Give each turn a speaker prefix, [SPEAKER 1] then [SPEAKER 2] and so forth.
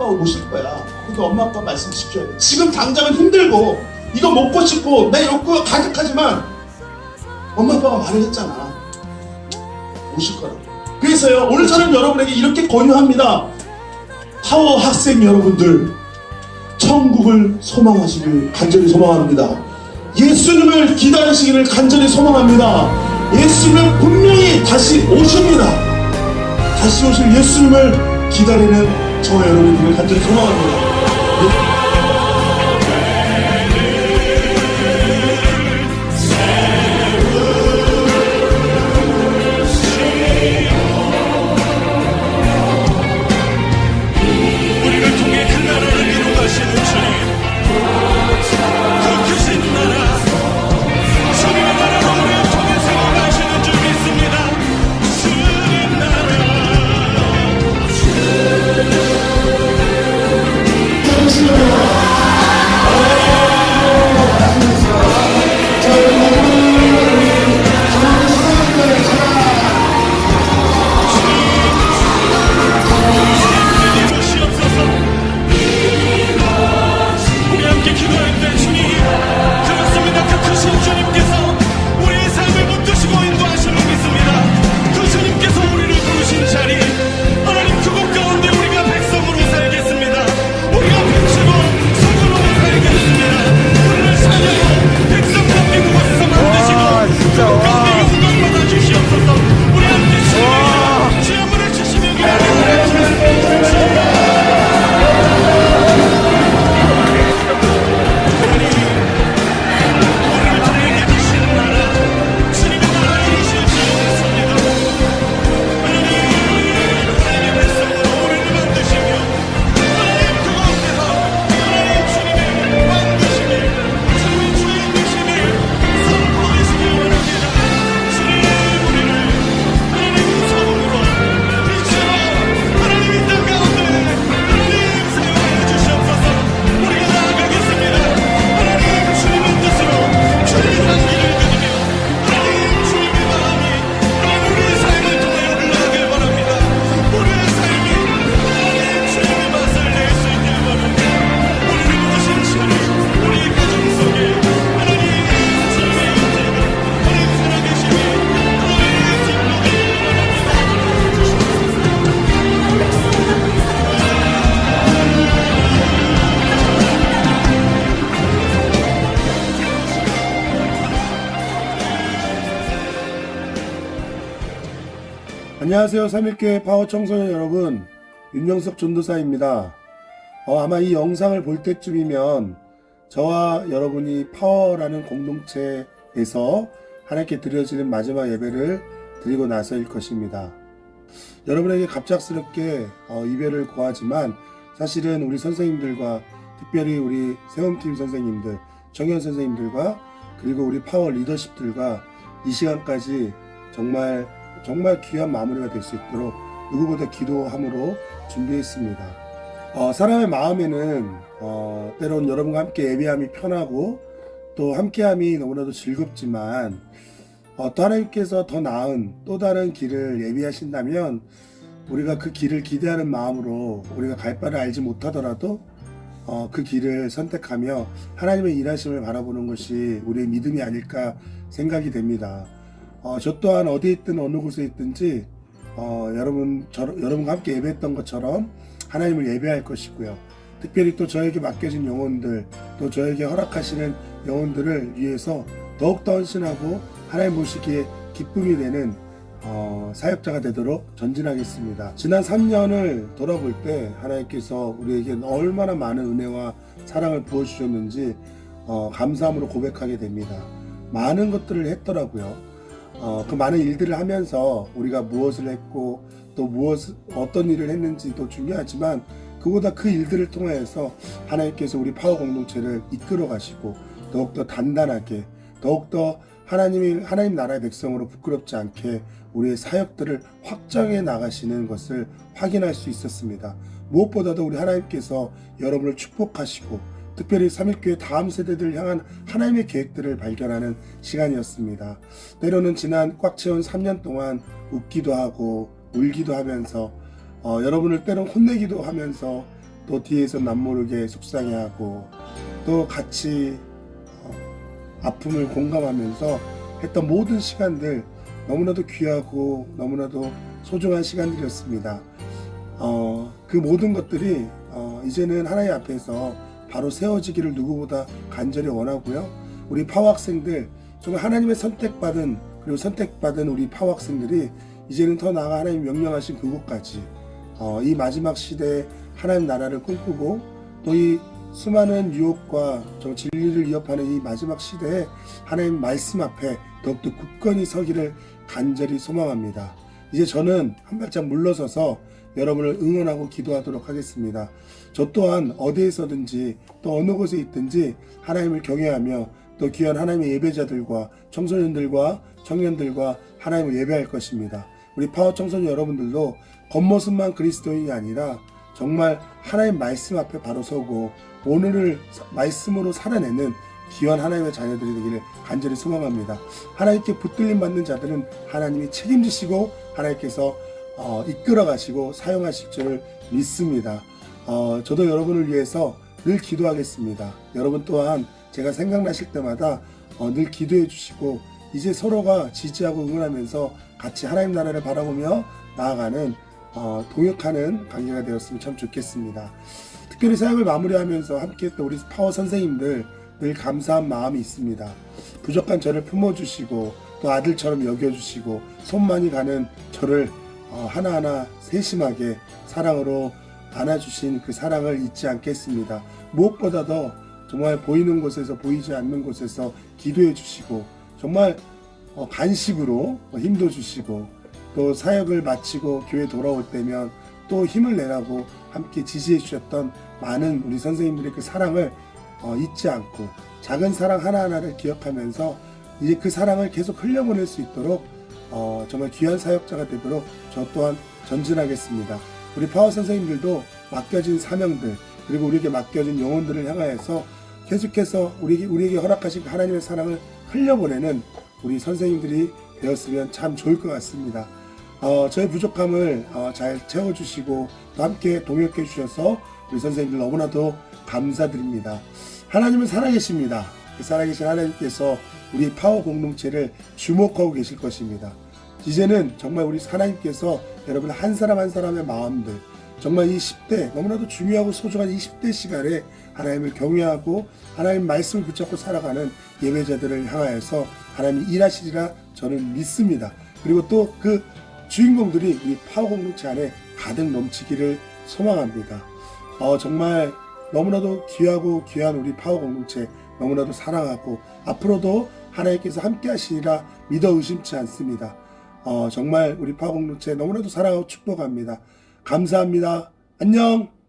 [SPEAKER 1] 아빠가 오실 거야. 그러니까 엄마 아빠 말씀 지켜야 돼. 지금 당장은 힘들고 이거 먹고 싶고 내 욕구가 가득하지만 엄마 아빠가 말을 했잖아. 오실 거라고. 그래서요 오늘 저는 여러분에게 이렇게 권유합니다. 파워 학생 여러분들 천국을 소망하시길 간절히 소망합니다. 예수님을 기다리시기를 간절히 소망합니다. 예수님은 분명히 다시 오십니다. 다시 오실 예수님을 기다리는 저와 여러분들을 간절히 소망합니다.
[SPEAKER 2] 이루시
[SPEAKER 3] 안녕하세요. 3일교회 파워 청소년 여러분. 윤영석 전도사입니다. 어, 아마 이 영상을 볼 때쯤이면 저와 여러분이 파워라는 공동체에서 하나님께 드려지는 마지막 예배를 드리고 나서일 것입니다. 여러분에게 갑작스럽게 어, 이별을 고하지만 사실은 우리 선생님들과 특별히 우리 세움팀 선생님들, 정현 선생님들과 그리고 우리 파워 리더십들과 이 시간까지 정말 정말 귀한 마무리가 될 수 있도록 누구보다 기도함으로 준비했습니다. 어, 사람의 마음에는 어, 때론 여러분과 함께 예배함이 편하고 또 함께함이 너무나도 즐겁지만 어, 또 하나님께서 더 나은 또 다른 길을 예비하신다면 우리가 그 길을 기대하는 마음으로 우리가 갈 바를 알지 못하더라도 어, 그 길을 선택하며 하나님의 일하심을 바라보는 것이 우리의 믿음이 아닐까 생각이 됩니다. 어, 저 또한 어디에 있든 어느 곳에 있든지 어, 여러분 저, 여러분과 함께 예배했던 것처럼 하나님을 예배할 것이고요. 특별히 또 저에게 맡겨진 영혼들, 또 저에게 허락하시는 영혼들을 위해서 더욱더 헌신하고 하나님 보시기에 기쁨이 되는 어, 사역자가 되도록 전진하겠습니다. 지난 3년을 돌아볼 때 하나님께서 우리에게 얼마나 많은 은혜와 사랑을 부어주셨는지 어, 감사함으로 고백하게 됩니다. 많은 것들을 했더라고요. 어, 그 많은 일들을 하면서 우리가 무엇을 했고 또 무엇 어떤 일을 했는지도 중요하지만 그보다 그 일들을 통해서 하나님께서 우리 파워 공동체를 이끌어 가시고 더욱더 단단하게 더욱더 하나님이 하나님 나라의 백성으로 부끄럽지 않게 우리의 사역들을 확장해 나가시는 것을 확인할 수 있었습니다. 무엇보다도 우리 하나님께서 여러분을 축복하시고 특별히 3일교회 다음 세대들을 향한 하나님의 계획들을 발견하는 시간이었습니다. 때로는 지난 꽉 채운 3년 동안 웃기도 하고 울기도 하면서 어, 여러분을 때론 혼내기도 하면서 또 뒤에서 남모르게 속상해하고 또 같이 어, 아픔을 공감하면서 했던 모든 시간들 너무나도 귀하고 너무나도 소중한 시간들이었습니다. 어, 그 모든 것들이 어, 이제는 하나님 앞에서 바로 세워지기를 누구보다 간절히 원하고요. 우리 파워 학생들 정말 하나님의 선택받은 그리고 선택받은 우리 파워 학생들이 이제는 더 나아가 하나님 명령하신 그곳까지 어, 이 마지막 시대에 하나님 나라를 꿈꾸고 또 이 수많은 유혹과 좀 진리를 위협하는 이 마지막 시대에 하나님 말씀 앞에 더욱더 굳건히 서기를 간절히 소망합니다. 이제 저는 한 발짝 물러서서 여러분을 응원하고 기도하도록 하겠습니다. 저 또한 어디에서든지 또 어느 곳에 있든지 하나님을 경외하며 또 귀한 하나님의 예배자들과 청소년들과 청년들과 하나님을 예배할 것입니다. 우리 파워 청소년 여러분들도 겉모습만 그리스도인이 아니라 정말 하나님 말씀 앞에 바로 서고 오늘을 말씀으로 살아내는 귀한 하나님의 자녀들이 되기를 간절히 소망합니다. 하나님께 붙들림 받는 자들은 하나님이 책임지시고 하나님께서 어, 이끌어 가시고 사용하실 줄 믿습니다. 어, 저도 여러분을 위해서 늘 기도하겠습니다. 여러분 또한 제가 생각나실 때마다 어, 늘 기도해 주시고 이제 서로가 지지하고 응원하면서 같이 하나님 나라를 바라보며 나아가는 어, 동역하는 관계가 되었으면 참 좋겠습니다. 특별히 사역을 마무리하면서 함께 했던 우리 파워 선생님들 늘 감사한 마음이 있습니다. 부족한 저를 품어주시고 또 아들처럼 여겨주시고 손만이 가는 저를 어, 하나하나 세심하게 사랑으로 안아주신 그 사랑을 잊지 않겠습니다. 무엇보다도 정말 보이는 곳에서 보이지 않는 곳에서 기도해 주시고 정말 어, 간식으로 힘도 주시고 또 사역을 마치고 교회 돌아올 때면 또 힘을 내라고 함께 지지해 주셨던 많은 우리 선생님들의 그 사랑을 어, 잊지 않고 작은 사랑 하나하나를 기억하면서 이제 그 사랑을 계속 흘려보낼 수 있도록 어, 정말 귀한 사역자가 되도록 저 또한 전진하겠습니다. 우리 파워 선생님들도 맡겨진 사명들 그리고 우리에게 맡겨진 영혼들을 향하여서 계속해서 우리, 우리에게 허락하신 그 하나님의 사랑을 흘려보내는 우리 선생님들이 되었으면 참 좋을 것 같습니다. 어, 저의 부족함을 어, 잘 채워주시고 또 함께 동역해 주셔서 우리 선생님들 너무나도 감사드립니다. 하나님은 살아계십니다. 그 살아계신 하나님께서 우리 파워 공동체를 주목하고 계실 것입니다. 이제는 정말 우리 하나님께서 여러분 한 사람 한 사람의 마음들 정말 이 10대 너무나도 중요하고 소중한 이 10대 시간에 하나님을 경외하고 하나님 말씀을 붙잡고 살아가는 예배자들을 향하여서 하나님이 일하시리라 저는 믿습니다. 그리고 또 그 주인공들이 이 파워 공동체 안에 가득 넘치기를 소망합니다. 어, 정말 너무나도 귀하고 귀한 우리 파워 공동체 너무나도 사랑하고 앞으로도 하나님께서 함께 하시리라 믿어 의심치 않습니다. 어, 정말 우리 파워 공동체 너무나도 사랑하고 축복합니다. 감사합니다. 안녕!